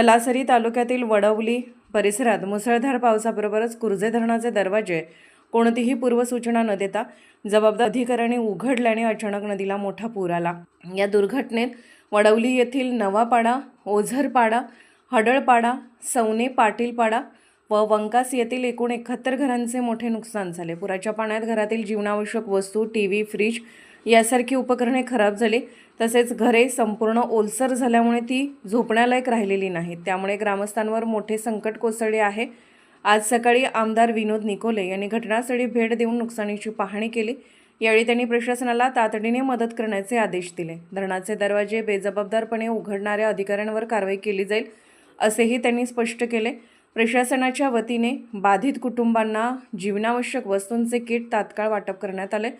तलासरी तालुक्यातील वडवली परिसरात मुसळधार पावसाबरोबरच कुर्जे धरणाचे दरवाजे कोणतीही पूर्वसूचना न देता जबाबदार अधिकाऱ्यांनी उघडल्याने अचानक नदीला मोठा पूर आला. या दुर्घटनेत वडवली येथील नवापाडा ओझरपाडा हडळपाडा सवने पाटीलपाडा व वंकास येथील एकूण एकाहत्तर घरांचे मोठे नुकसान झाले. पुराच्या पाण्यात घरातील जीवनावश्यक वस्तू टी व्ही फ्रीज यासारखी उपकरणे खराब झाली. तसेच घरे संपूर्ण ओलसर झाल्यामुळे ती झोपण्यालायक राहिलेली नाहीत. त्यामुळे ग्रामस्थांवर मोठे संकट कोसळले आहे. आज सकाळी आमदार विनोद निकोले यांनी घटनास्थळी भेट देऊन नुकसानीची पाहणी केली. यावेळी त्यांनी प्रशासनाला तातडीने मदत करण्याचे आदेश दिले. धरणाचे दरवाजे बेजबाबदारपणे उघडणाऱ्या अधिकाऱ्यांवर कारवाई केली जाईल असेही त्यांनी स्पष्ट केले. प्रशासनाच्या वतीने बाधित कुटुंबांना जीवनावश्यक वस्तूंचे किट तात्काळ वाटप करण्यात आले.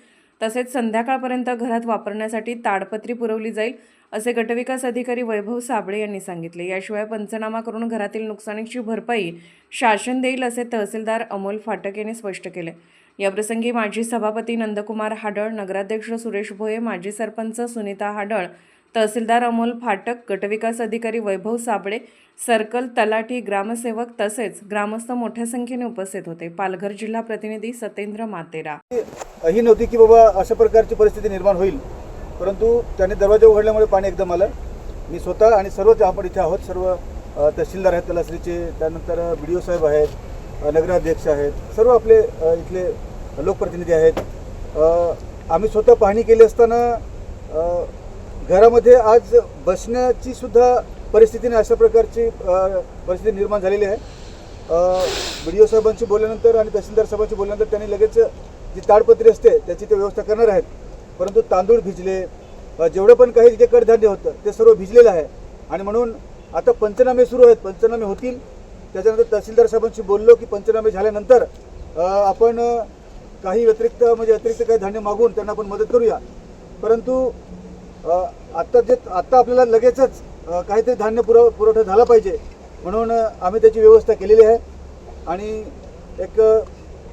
तसेच संध्याकाळपर्यंत घरात वापरण्यासाठी ताडपत्री पुरवली जाईल असे गटविकास अधिकारी वैभव साबळे यांनी सांगितले. याशिवाय पंचनामा करून घरातील नुकसानीची भरपाई शासन देईल असे तहसीलदार अमोल फाटक यांनी स्पष्ट केले. याप्रसंगी माजी सभापती नंदकुमार हाडळ नगराध्यक्ष सुरेश भोये माजी सरपंच सुनीता हाडळ तहसीलदार अमोल फाटक गटविकास अधिकारी वैभव साबळे सर्कल तलाठी ग्रामसेवक तसेच ग्रामस्थ मोठ्या संख्येने उपस्थित होते. पालघर जिल्हा प्रतिनिधी सतेंद्र मातेरा. ही नव्हती की बाबा अशा प्रकारची परिस्थिती निर्माण होईल. परंतु त्याने दरवाजा उघडल्यामुळे पाणी एकदम आलं. मी स्वतः आणि सर्वच आपण इथे आहोत सर्व तहसीलदार आहेत तलासरीचे त्यानंतर बी डी ओ साहेब आहेत नगराध्यक्ष आहेत सर्व आपले इथले लोकप्रतिनिधी आहेत. आम्ही स्वतः पाहणी केली असताना घरामध्ये आज बसण्याची सुद्धा परिस्थिती नाही अशा प्रकारची परिस्थिती निर्माण झालेली आहे. बी डी ओ साहेबांशी बोलल्यानंतर आणि तहसीलदार साहेबांशी बोलल्यानंतर त्यांनी लगेच जी ताडपत्री असते त्याची ते व्यवस्था करणार आहेत. परंतु तांदूळ भिजले जेवढं पण काही जे कडधान्य होतं ते सर्व भिजलेलं आहे. आणि म्हणून आता पंचनामे सुरू आहेत पंचनामे होतील. त्याच्यानंतर तहसीलदार साहेबांशी बोललो की पंचनामे झाल्यानंतर आपण काही व्यतिरिक्त म्हणजे अतिरिक्त काही धान्य मागून त्यांना आपण मदत करूया. परंतु आत्ता जे आत्ता आपल्याला लगेचच काहीतरी धान्य पुरव पुरवठा झाला पाहिजे म्हणून आम्ही त्याची व्यवस्था केलेली आहे. आणि एक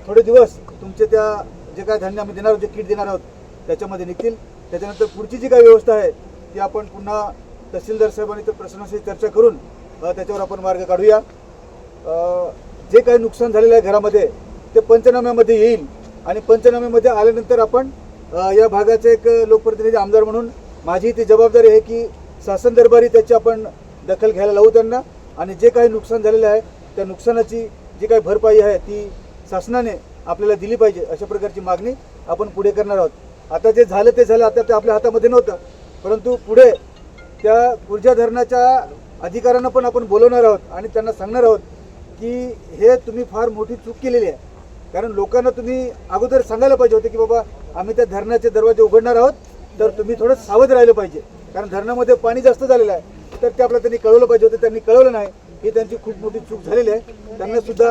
थोडे दिवस तुमचे त्या जे काय धान्य आम्ही देणार आहोत जे किट देणार आहोत त्याच्यामध्ये निघतील. त्याच्यानंतर पुढची जी काय व्यवस्था आहे ती आपण पुन्हा तहसीलदार साहेब आणि प्रशासनाशी चर्चा करून त्याच्यावर आपण मार्ग काढूया. जे काही नुकसान झालेलं आहे घरामध्ये ते पंचनाम्यामध्ये येईल. आणि पंचनाम्यामध्ये आल्यानंतर आपण या भागाचे एक लोकप्रतिनिधी आमदार म्हणून माझी ती जबाबदारी आहे की शासन दरबारी त्याची आपण दखल घ्यायला लावू त्यांना आणि जे काही नुकसान झालेलं आहे त्या नुकसानाची जी काही भरपाई आहे ती शासनाने आपल्याला दिली पाहिजे अशा प्रकारची मागणी आपण पुढे करणार आहोत. आता जे झालं ते झालं आता ते आपल्या हातामध्ये नव्हतं. परंतु पुढे त्या ऊर्जा धरणाच्या अधिकाऱ्यांना पण आपण बोलवणार आहोत आणि त्यांना सांगणार आहोत की हे तुम्ही फार मोठी चूक केलेली आहे. कारण लोकांना तुम्ही अगोदर सांगायला पाहिजे होते की बाबा आम्ही त्या धरणाचे दरवाजे उघडणार आहोत. तर तुम्ही थोडं सावध राहिलं पाहिजे. कारण धरणामध्ये पाणी जास्त झालेलं आहे. तर ते आपल्याला त्यांनी कळवलं पाहिजे होतं. त्यांनी कळवलं नाही. ही त्यांची खूप मोठी चूक झालेली आहे. त्यांना सुद्धा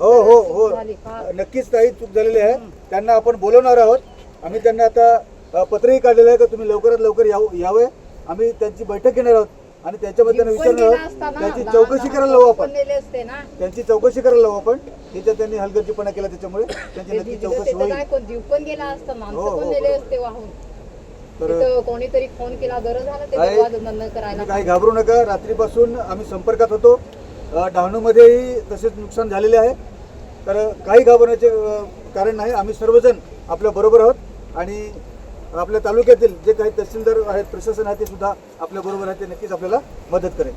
हो हो हो. नक्कीच काही चूक झालेली आहे. त्यांना आपण बोलवणार आहोत. आम्ही त्यांना आता पत्रही काढलेलं आहे का तुम्ही लवकरात लवकर याव यावे. आम्ही त्यांची बैठक घेणार आहोत. आणि त्याच्यामध्ये त्यांना विचारणार आहोत. त्यांची चौकशी करायला लावू आपण. त्यांची चौकशी करायला लावू आपण. त्याच्यात त्यांनी हलगर्जीपणा केला त्याच्यामुळे त्यांची नक्की चौकशी तिथं काय होईल तर कोणीतरी फोन केला गरज करायला. काही घाबरू नका. रात्रीपासून आम्ही संपर्कात होतो. डहाणूमध्येही तसेच नुकसान झालेले आहे. तर काही घाबरण्याचे कारण नाही. आम्ही सर्वजण आपल्या बरोबर आहोत. आणि आपल्या तालुक्यातील जे काही तहसीलदार आहेत प्रशासन आहे ते सुद्धा आपल्या बरोबर आहे. ते नक्कीच आपल्याला मदत करेल.